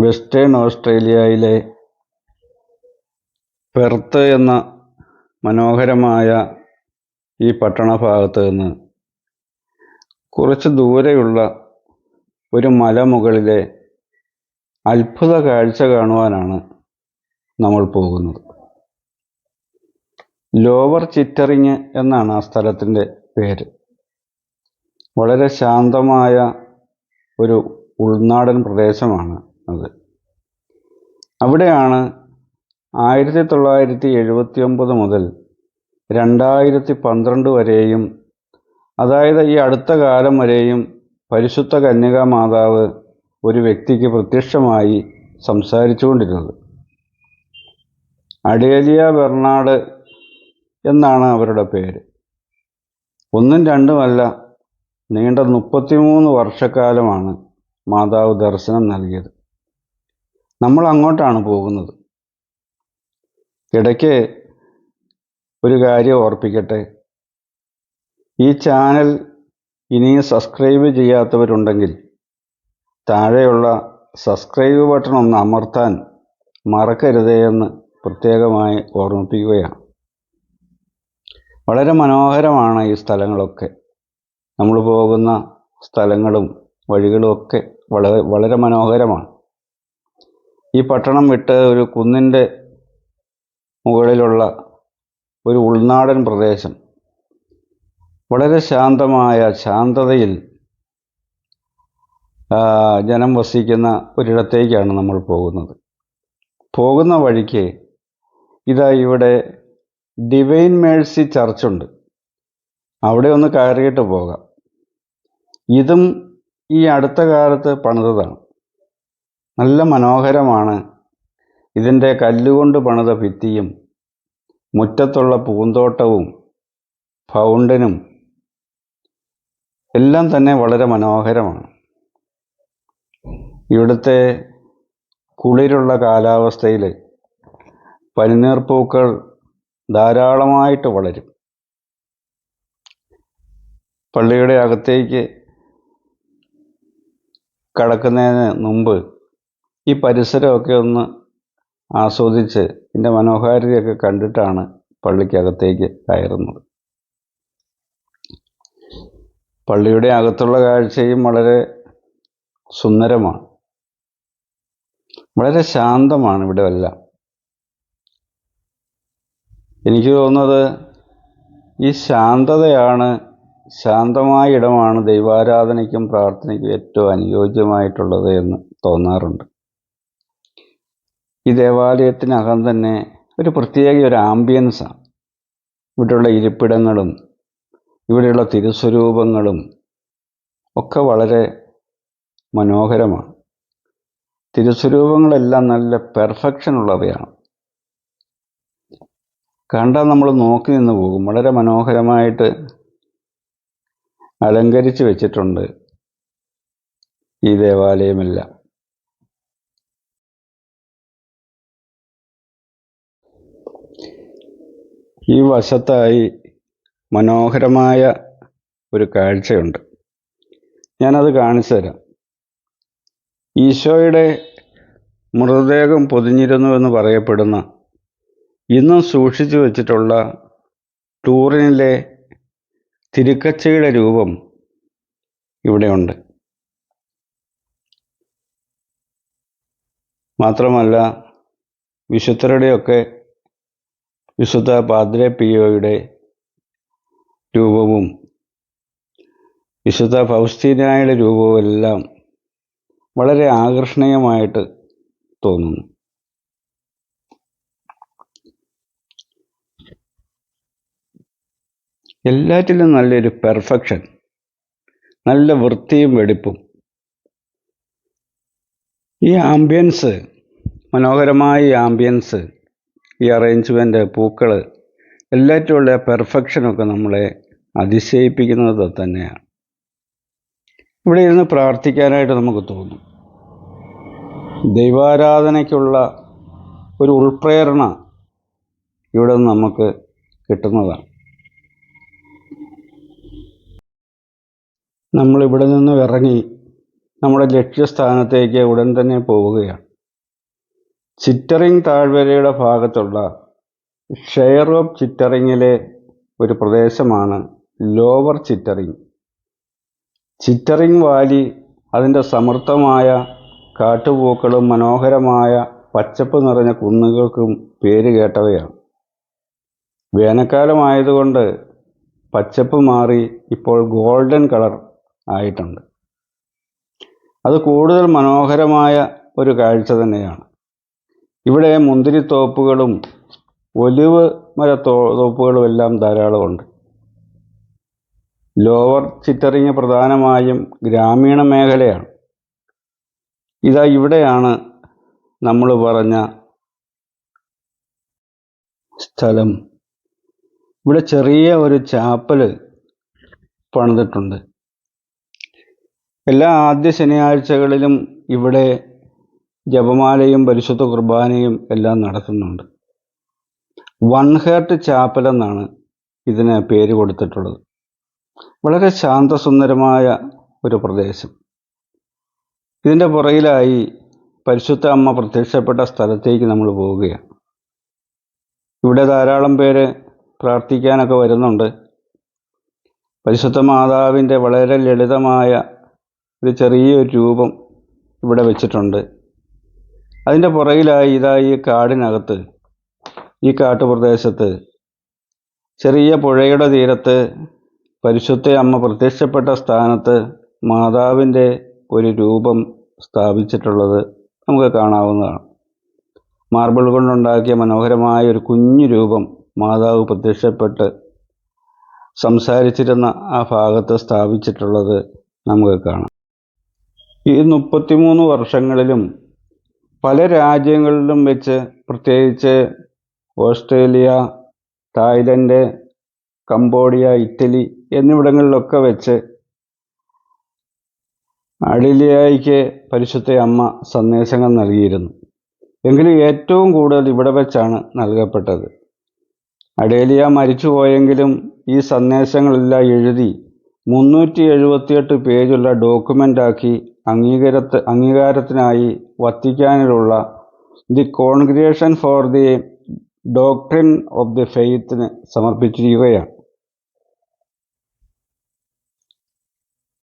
Western ഓസ്ട്രേലിയയിലെ Perth എന്ന മനോഹരമായ ഈ പട്ടണഭാഗത്ത് നിന്ന് കുറച്ച് ദൂരെയുള്ള ഒരു മലമുകളിലെ അത്ഭുത കാഴ്ച കാണുവാനാണ് നമ്മൾ പോകുന്നത്. ലോവർ ചിറ്ററിങ് എന്നാണ് ആ സ്ഥലത്തിന്റെ പേര്. വളരെ ശാന്തമായ ഒരു ഉൾനാടൻ പ്രദേശമാണ്. അത്. അവിടെയാണ് ആയിരത്തി തൊള്ളായിരത്തി എഴുപത്തി ഒമ്പത് മുതൽ രണ്ടായിരത്തി പന്ത്രണ്ട് വരെയും അതായത് ഈ അടുത്ത കാലം വരെയും പരിശുദ്ധ കന്യകാ മാതാവ് ഒരു വ്യക്തിക്ക് പ്രത്യക്ഷമായി സംസാരിച്ചുകൊണ്ടിരുന്നത്. അഡേലിയ ബെർണാഡ് എന്നാണ് അവരുടെ പേര്. ഒന്നും രണ്ടുമല്ല നീണ്ട മുപ്പത്തിമൂന്ന് വർഷക്കാലമാണ് മാതാവ് ദർശനം നൽകിയത്. നമ്മൾ അങ്ങോട്ടാണ് പോകുന്നത്. ഇടയ്ക്ക് ഒരു കാര്യം ഓർപ്പിക്കട്ടെ. ഈ ചാനൽ ഇനിയും സബ്സ്ക്രൈബ് ചെയ്യാത്തവരുണ്ടെങ്കിൽ താഴെയുള്ള സബ്സ്ക്രൈബ് ബട്ടൺ ഒന്ന് അമർത്താൻ മറക്കരുതേ എന്ന് പ്രത്യേകമായി ഓർമ്മിപ്പിക്കുകയാണ്. വളരെ മനോഹരമാണ് ഈ സ്ഥലങ്ങളൊക്കെ. നമ്മൾ പോകുന്ന സ്ഥലങ്ങളും വഴികളുമൊക്കെ വളരെ വളരെ മനോഹരമാണ്. ഈ പട്ടണം വിട്ട് ഒരു കുന്നിന്റെ മുകളിലുള്ള ഒരു ഉൾനാടൻ പ്രദേശം. വളരെ ശാന്തമായ ശാന്തതയിൽ ജനം വസിക്കുന്ന ഒരിടത്തേക്കാണ് നമ്മൾ പോകുന്നത്. പോകുന്ന വഴിക്ക് ഇതാ ഇവിടെ ഡിവൈൻ മേഴ്സി ചർച്ചുണ്ട്. അവിടെ ഒന്ന് കയറിയിട്ട് പോകാം. ഇതും ഈ അടുത്ത കാലത്ത് പണിതതാണ്. നല്ല മനോഹരമാണ്. ഇതിന്റെ കല്ലുകൊണ്ട് പണിത ഭിത്തിയും മുറ്റത്തുള്ള പൂന്തോട്ടവും ഫൗണ്ടനും എല്ലാം തന്നെ വളരെ മനോഹരമാണ്. ഇവിടുത്തെ കുളിരുള്ള കാലാവസ്ഥയിൽ പനിനീർപ്പൂക്കൾ ധാരാളമായിട്ട് വളരും. പള്ളിയുടെ അകത്തേക്ക് കടക്കുന്നതിന് മുമ്പ് ഈ പരിസരമൊക്കെ ഒന്ന് ആസ്വദിച്ച് ഇതിന്റെ മനോഹാരിതയൊക്കെ കണ്ടിട്ടാണ് പള്ളിക്കകത്തേക്ക് കയറുന്നത്. പള്ളിയുടെ അകത്തുള്ള കാഴ്ചയും വളരെ സുന്ദരമാണ്. വളരെ ശാന്തമാണ് ഇവിടെ എല്ലാം എനിക്ക് തോന്നുന്നത് ഈ ശാന്തതയാണ് ശാന്തമായ ഇടമാണ് ദൈവാരാധനയ്ക്കും പ്രാർത്ഥനയ്ക്കും ഏറ്റവും അനുയോജ്യമായിട്ടുള്ളത് എന്ന് തോന്നാറുണ്ട്. ഈ ദേവാലയത്തിനകം തന്നെ ഒരു പ്രത്യേക ഒരു ആംബിയൻസാണ് ഇവിടെയുള്ള ഇരിപ്പിടങ്ങളും ഇവിടെയുള്ള തിരുസ്വരൂപങ്ങളും ഒക്കെ വളരെ മനോഹരമാണ്. തിരുസ്വരൂപങ്ങളെല്ലാം നല്ല പെർഫെക്ഷൻ ഉള്ളവയാണ്. കണ്ടാൽ നമ്മൾ നോക്കി നിന്ന് പോകും. വളരെ മനോഹരമായിട്ട് അലങ്കരിച്ച് വെച്ചിട്ടുണ്ട് ഈ ദേവാലയമെല്ലാം. ഈ വശത്തായി മനോഹരമായ ഒരു കാഴ്ചയുണ്ട്. ഞാനത് കാണിച്ചു തരാം. ഈശോയുടെ മൃതദേഹം പൊതിഞ്ഞിരുന്നു എന്ന് പറയപ്പെടുന്ന ഇന്നും സൂക്ഷിച്ചു വച്ചിട്ടുള്ള ടൂറിനിലെ തിരുക്കച്ചയുടെ രൂപം ഇവിടെയുണ്ട്. മാത്രമല്ല വിശുദ്ധരുടെയൊക്കെ വിശുദ്ധ പാദ്രെ പിയോയുടെ രൂപവും വിശുദ്ധ ഫൗസ്തീനായുടെ രൂപവും എല്ലാം വളരെ ആകർഷണീയമായിട്ട് തോന്നുന്നു. എല്ലാറ്റിലും നല്ലൊരു പെർഫെക്ഷൻ നല്ല വൃത്തിയും വെടിപ്പും. ഈ ആംബിയൻസ് മനോഹരമായ ആംബിയൻസ് ഈ അറേഞ്ച്മെന്റ് പൂക്കൾ എല്ലാറ്റിലുള്ള പെർഫെക്ഷനൊക്കെ നമ്മളെ അതിശയിപ്പിക്കുന്നത് തന്നെയാണ്. ഇവിടെ ഇരുന്ന് പ്രാർത്ഥിക്കാനായിട്ട് നമുക്ക് തോന്നും. ദൈവാരാധനയ്ക്കുള്ള ഒരു ഉൾപ്രേരണ ഇവിടെ നിന്ന് നമുക്ക് കിട്ടുന്നതാണ്. നമ്മളിവിടെ നിന്ന് ഇറങ്ങി നമ്മുടെ ലക്ഷ്യസ്ഥാനത്തേക്ക് ഉടൻ തന്നെ പോവുകയാണ്. ചിറ്ററിംഗ് താഴ്വരയുടെ ഭാഗത്തുള്ള ഷെയർ ഓഫ് ചിറ്ററിങ്ങിലെ ഒരു പ്രദേശമാണ് ലോവർ ചിറ്ററിംഗ്. ചിറ്ററിംഗ് വാലി അതിന്റെ സമൃദ്ധമായ കാട്ടുപൂക്കളും മനോഹരമായ പച്ചപ്പ് നിറഞ്ഞ കുന്നുകൾക്കും പേര് കേട്ടവയാണ്. വേനൽക്കാലമായതുകൊണ്ട് പച്ചപ്പ് മാറി ഇപ്പോൾ ഗോൾഡൻ കളർ ആയിട്ടുണ്ട്. അത് കൂടുതൽ മനോഹരമായ ഒരു കാഴ്ച തന്നെയാണ്. ഇവിടെ മുന്തിരിത്തോപ്പുകളും ഒലിവ് മര തോപ്പുകളും എല്ലാം ധാരാളമുണ്ട്. ലോവർ ചിറ്ററിങ് പ്രധാനമായും ഗ്രാമീണ മേഖലയാണ്. ഇതാ ഇവിടെയാണ് നമ്മൾ പറഞ്ഞ സ്ഥലം. ഇവിടെ ചെറിയ ഒരു ചാപ്പൽ പണിതിട്ടുണ്ട്. എല്ലാ ആദ്യ ശനിയാഴ്ചകളിലും ഇവിടെ ജപമാലയും പരിശുദ്ധ കുർബാനയും എല്ലാം നടത്തുന്നുണ്ട്. വൺ ഹേർട്ട് ചാപ്പൽ എന്നാണ് ഇതിന് പേര് കൊടുത്തിട്ടുള്ളത്. വളരെ ശാന്തസുന്ദരമായ ഒരു പ്രദേശം. ഇതിന്റെ പുറകിലായി പരിശുദ്ധ അമ്മ പ്രത്യക്ഷപ്പെട്ട സ്ഥലത്തേക്ക് നമ്മൾ പോവുകയാണ്. ഇവിടെ ധാരാളം പേര് പ്രാർത്ഥിക്കാനൊക്കെ വരുന്നുണ്ട്. പരിശുദ്ധ മാതാവിന്റെ വളരെ ലളിതമായ ഒരു ചെറിയൊരു രൂപം ഇവിടെ വെച്ചിട്ടുണ്ട്. അതിന്റെ പുറകിലായി ഇതാ ഈ കാടിനകത്ത് ഈ കാട്ടുപ്രദേശത്ത് ചെറിയ പുഴയുടെ തീരത്ത് പരിശുദ്ധ അമ്മ പ്രത്യക്ഷപ്പെട്ട സ്ഥാനത്ത് മാതാവിന്റെ ഒരു രൂപം സ്ഥാപിച്ചിട്ടുള്ളത് നമുക്ക് കാണാവുന്നതാണ്. മാർബിൾ കൊണ്ടുണ്ടാക്കിയ മനോഹരമായ ഒരു കുഞ്ഞു രൂപം മാതാവ് പ്രത്യക്ഷപ്പെട്ട് സംസാരിച്ചിരുന്ന ആ ഭാഗത്ത് സ്ഥാപിച്ചിട്ടുള്ളത് നമുക്ക് കാണാം. ഈ മുപ്പത്തിമൂന്ന് വർഷങ്ങളിലും പല രാജ്യങ്ങളിലും വെച്ച് പ്രത്യേകിച്ച് ഓസ്ട്രേലിയ തായ്ലൻഡ് കംബോഡിയ ഇറ്റലി എന്നിവിടങ്ങളിലൊക്കെ വെച്ച് അഡിലിയായിക്ക് പരിശുദ്ധ അമ്മ സന്ദേശങ്ങൾ നൽകിയിരുന്നു. എങ്കിലും ഏറ്റവും കൂടുതൽ ഇവിടെ വെച്ചാണ് നൽകപ്പെട്ടത്. അഡേലിയ മരിച്ചുപോയെങ്കിലും ഈ സന്ദേശങ്ങളെല്ലാം എഴുതി മുന്നൂറ്റി എഴുപത്തിയെട്ട് പേജുള്ള ഡോക്യുമെന്റാക്കി അംഗീകാരത്ത് അംഗീകാരത്തിനായി വത്തിക്കാനിലുള്ള the congregation for the doctrine of the ഫെയ്ത്തിന് സമർപ്പിച്ചിരിക്കുകയാണ്.